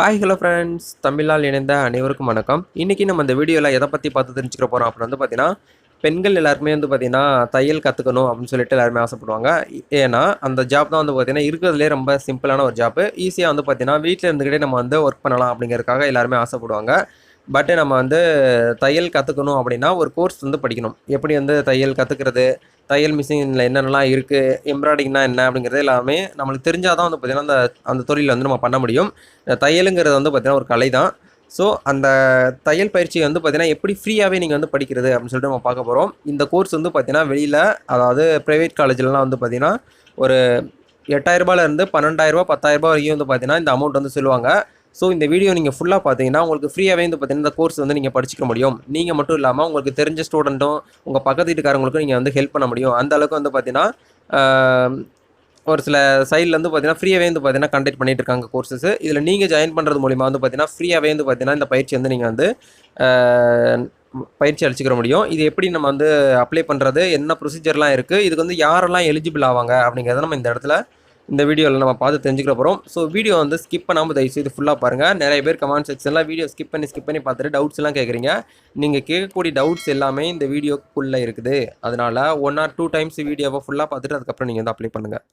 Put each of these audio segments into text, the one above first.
Hi hello friends தமிழால் இணைந்த அனைவருக்கும் வணக்கம். இன்றைக்கி நம்ம இந்த வீடியோவில் எதை பற்றி பார்த்து தெரிஞ்சுக்க போகிறோம் அப்படின்னு வந்து பார்த்தீங்கன்னா பெண்கள் எல்லாருமே வந்து பார்த்திங்கன்னா தையல் கற்றுக்கணும் அப்படின்னு சொல்லிட்டு எல்லாருமே ஆசைப்படுவாங்க. ஏன்னா அந்த ஜாப் தான் வந்து பார்த்திங்கன்னா இருக்கிறதுலே ரொம்ப சிம்பிளான ஒரு ஜாப்பு ஈஸியாக வந்து பார்த்தீங்கன்னா வீட்டில் இருந்துக்கிட்டே நம்ம வந்து ஒர்க் பண்ணலாம் அப்படிங்கிறதுக்காக எல்லாருமே ஆசைப்படுவாங்க. பட்டு நம்ம வந்து தையல் கற்றுக்கணும் அப்படின்னா ஒரு கோர்ஸ் வந்து படிக்கணும். எப்படி வந்து தையல் கற்றுக்கிறது தையல் மிஷினில் என்னென்னலாம் இருக்குது எம்ப்ராய்டிங்னா என்ன அப்படிங்கிறது எல்லாமே நம்மளுக்கு தெரிஞ்சால் தான் வந்து பார்த்திங்கன்னா அந்த அந்த தொழில் வந்து நம்ம பண்ண முடியும். தையலுங்கிறது வந்து பார்த்திங்கன்னா ஒரு கலை தான் ஸோ அந்த தையல் பயிற்சி வந்து பார்த்திங்கன்னா எப்படி ஃப்ரீயாகவே நீங்கள் வந்து படிக்கிறது அப்படின்னு சொல்லிட்டு நம்ம பார்க்க போகிறோம் இந்த கோர்ஸ் வந்து பார்த்திங்கன்னா வெளியில் அதாவது ப்ரைவேட் காலேஜ்லலாம் வந்து பார்த்திங்கன்னா ஒரு எட்டாயிரரூபாலேருந்து பன்னெண்டாயிரரூபா பத்தாயிரரூபா வரைக்கும் வந்து பார்த்திங்கன்னா இந்த அமௌண்ட் வந்து சொல்லுவாங்க. ஸோ இந்த வீடியோ நீங்கள் ஃபுல்லாக பார்த்தீங்கன்னா உங்களுக்கு ஃப்ரீயாகவே வந்து பார்த்தீங்கன்னா இந்த கோர்ஸ் வந்து நீங்கள் படிச்சிக்க முடியும். நீங்கள் மட்டும் இல்லாமல் உங்களுக்கு தெரிஞ்ச ஸ்டூடெண்ட்டும் உங்கள் பக்கத்து வீட்டுக்காரங்களுக்கும் நீங்கள் வந்து ஹெல்ப் பண்ண முடியும். அந்த அளவுக்கு வந்து பார்த்தீங்கன்னா ஒரு சில சைடில் வந்து பார்த்தீங்கன்னா ஃப்ரீயாகவே வந்து பார்த்தீங்கன்னா கண்டக்ட் பண்ணிட்டு இருக்காங்க கோர்சஸ் இதில் நீங்கள் ஜாயின் பண்ணுறது மூலிமா வந்து பார்த்தீங்கன்னா ஃப்ரீயாகவே வந்து பார்த்தீங்கன்னா இந்த பயிற்சி வந்து நீங்கள் வந்து பயிற்சி அளிச்சிக்கிற முடியும். இது எப்படி நம்ம வந்து அப்ளை பண்ணுறது என்ன ப்ரொசீஜர்லாம் இருக்குது இதுக்கு வந்து யாரெல்லாம் எலிஜிபிள் ஆவாங்க அப்படிங்கிறத நம்ம இந்த இடத்துல இந்த வீடியோவில் நம்ம பார்த்து தெரிஞ்சுக்கிற போகிறோம் ஸோ வீடியோ வந்து ஸ்கிப் பண்ணாமல் தயவுசெய்து ஃபுல்லாக பாருங்கள் நிறைய பேர் கமெண்ட் செக்ஷனில் வீடியோ ஸ்கிப் பண்ணி ஸ்கிப் பண்ணி பார்த்துட்டு டவுட்ஸ் எல்லாம் கேட்குறீங்க நீங்கள் கேட்கக்கூடிய டவுட்ஸ் எல்லாமே இந்த வீடியோக்குள்ளே இருக்குது. அதனால் ஒன் ஆர் டூ டைம்ஸ் வீடியோவை ஃபுல்லாக பார்த்துட்டு அதுக்கப்புறம் நீங்கள் வந்து அப்ளை பண்ணுங்கள்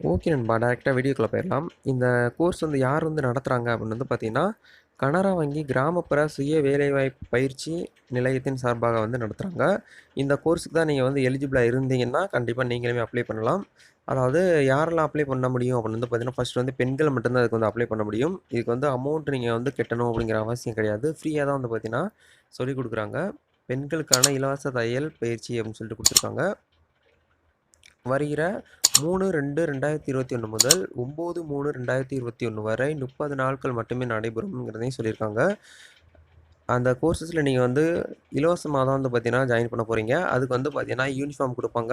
ஓகே நண்பா டேரெக்டாக வீடியோக்குள்ளே போயிடலாம். இந்த கோர்ஸ் வந்து யார் வந்து நடத்துகிறாங்க அப்படின்னு வந்து பார்த்தீங்கன்னா கனரா வங்கி கிராமப்புற சுய வேலைவாய்ப்பு பயிற்சி நிலையத்தின் சார்பாக வந்து நடத்துகிறாங்க இந்த கோர்ஸுக்கு தான் நீங்கள் வந்து எலிஜிபிளாக இருந்தீங்கன்னா கண்டிப்பாக நீங்களுமே அப்ளை பண்ணலாம். அதாவது யாரெல்லாம் அப்ளை பண்ண முடியும் அப்படின்னு வந்து பார்த்தீங்கன்னா ஃபஸ்ட் வந்து பெண்கள் மட்டும்தான் அதுக்கு வந்து அப்ளை பண்ண முடியும். இதுக்கு வந்து அமௌண்ட் நீங்கள் வந்து கட்டணும் அப்படிங்கிற அவசியம் கிடையாது. ஃப்ரீயாக தான் வந்து பார்த்தீங்கன்னா சொல்லிக் கொடுக்குறாங்க. பெண்களுக்கான இலவச தையல் பயிற்சி அப்படின்னு சொல்லிட்டு கொடுத்துருக்காங்க. வருகிற மூணு ரெண்டு ரெண்டாயிரத்தி இருபத்தி ஒன்று முதல் ஒம்பது மூணு ரெண்டாயிரத்தி இருபத்தி ஒன்று வரை முப்பது நாட்கள் மட்டுமே நடைபெறும்ங்கிறதையும் சொல்லியிருக்காங்க. அந்த கோர்சஸில் நீங்கள் வந்து இலவசமாக தான் வந்து பார்த்தீங்கன்னா ஜாயின் பண்ண போகிறீங்க அதுக்கு வந்து பார்த்தீங்கன்னா யூனிஃபார்ம் கொடுப்பாங்க.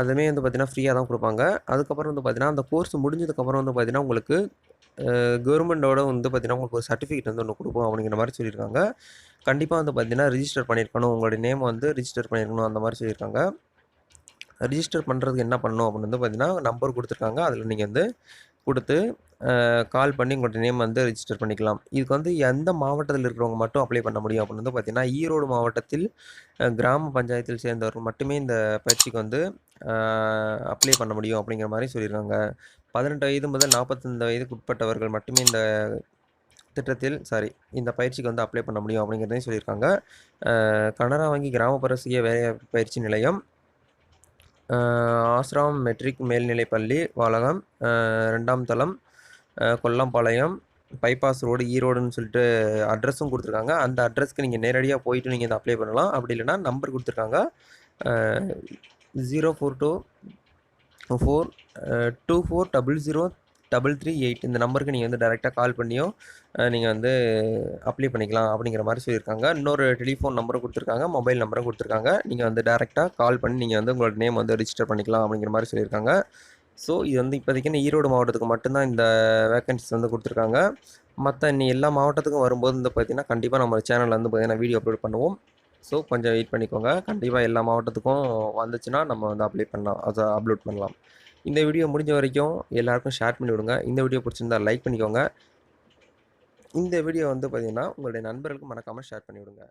அதுவுமே வந்து பார்த்தீங்கன்னா ஃப்ரீயாக தான் கொடுப்பாங்க. அதுக்கப்புறம் வந்து பார்த்தீங்கன்னா அந்த கோர்ஸ் முடிஞ்சதுக்கப்புறம் வந்து பார்த்தீங்கன்னா உங்களுக்கு கவர்மெண்டோட வந்து பார்த்தீங்கன்னா உங்களுக்கு ஒரு சர்டிஃபிகேட் வந்து ஒன்று கொடுப்போம் அப்படிங்கிற மாதிரி சொல்லியிருக்காங்க. கண்டிப்பாக வந்து பார்த்தீங்கன்னா ரிஜிஸ்டர் பண்ணியிருக்கணும். உங்களுடைய நேம் வந்து ரிஜிஸ்டர் பண்ணியிருக்கணும் அந்த மாதிரி சொல்லியிருக்காங்க. ரிஜிஸ்டர் பண்ணுறதுக்கு என்ன பண்ணணும் அப்படின்னு வந்து பார்த்தீங்கன்னா நம்பர் கொடுத்துருக்காங்க. அதில் நீங்கள் வந்து கொடுத்து கால் பண்ணி உங்களோட நேம் வந்து ரிஜிஸ்டர் பண்ணிக்கலாம். இதுக்கு வந்து எந்த மாவட்டத்தில் இருக்கிறவங்க மட்டும் அப்ளை பண்ண முடியும் அப்படின்னு வந்து பார்த்திங்கன்னா ஈரோடு மாவட்டத்தில் கிராம பஞ்சாயத்தில் சேர்ந்தவர்கள் மட்டுமே இந்த பயிற்சிக்கு வந்து அப்ளை பண்ண முடியும் அப்படிங்கிற மாதிரி சொல்லியிருக்காங்க. பதினெட்டு வயது முதல் நாற்பத்தைந்து வயதுக்கு உட்பட்டவர்கள் மட்டுமே இந்த திட்டத்தில் சாரி இந்த பயிற்சிக்கு வந்து அப்ளை பண்ண முடியும் அப்படிங்கிறதையும் சொல்லியிருக்காங்க. கனரா வங்கி கிராமப்புற சுய வேலை பயிற்சி நிலையம் ஆஸ்ராம் ஆசிராம் மெட்ரிக் மேல்நிலை பள்ளி வாலகம் ரெண்டாம் தளம் கொல்லம்பாளையம் பைபாஸ் ரோடு ஈரோடுன்னு சொல்லிட்டு அட்ரஸும் கொடுத்துருக்காங்க. அந்த அட்ரஸ்க்கு நீங்கள் நேரடியாக போயிட்டு நீங்கள் இதை அப்ளை பண்ணலாம். அப்படி இல்லைன்னா நம்பர் கொடுத்துருக்காங்க. Zero four two four two four double zero double three eight இந்த நம்பருக்கு நீங்கள் வந்து டேரெக்டாக கால் பண்ணியோ நீங்கள் வந்து அப்ளை பண்ணிக்கலாம் அப்படிங்கிற மாதிரி சொல்லியிருக்காங்க. இன்னொரு டெலிஃபோன் நம்பரும் கொடுத்துருக்காங்க மொபைல் நம்பரும் கொடுத்துருக்காங்க. நீங்கள் வந்து டேரெக்டாக கால் பண்ணி நீங்கள் வந்து உங்களோட நேம் வந்து ரிஜிஸ்டர் பண்ணிக்கலாம் அப்படிங்கிற மாதிரி சொல்லியிருக்காங்க. ஸோ இது வந்து இப்போதைக்கு ஈரோடு மாவட்டத்துக்கு மட்டும்தான் இந்த வேக்கன்சிஸ் வந்து கொடுத்துருக்காங்க. மற்ற இன்னி எல்லா மாவட்டத்துக்கும் வரும்போது வந்து பார்த்தீங்கன்னா கண்டிப்பாக நம்ம சேனலில் வந்து பார்த்தீங்கன்னா வீடியோ அப்லோட் பண்ணுவோம். ஸோ கொஞ்சம் வெயிட் பண்ணிக்கோங்க. கண்டிப்பாக எல்லா மாவட்டத்துக்கும் வந்துச்சுன்னா நம்ம வந்து அப்ளை பண்ணலாம் அதை அப்லோட் பண்ணலாம். இந்த வீடியோ முடிஞ்ச வரைக்கும் எல்லாருக்கும் ஷேர் பண்ணி விடுங்க. இந்த வீடியோ பிடிச்சிருந்தா லைக் பண்ணிக்கோங்க. இந்த வீடியோ வந்து பார்த்தீங்கன்னா உங்களுடைய நண்பர்களுக்கு மறக்காமல் ஷேர் பண்ணி விடுங்க.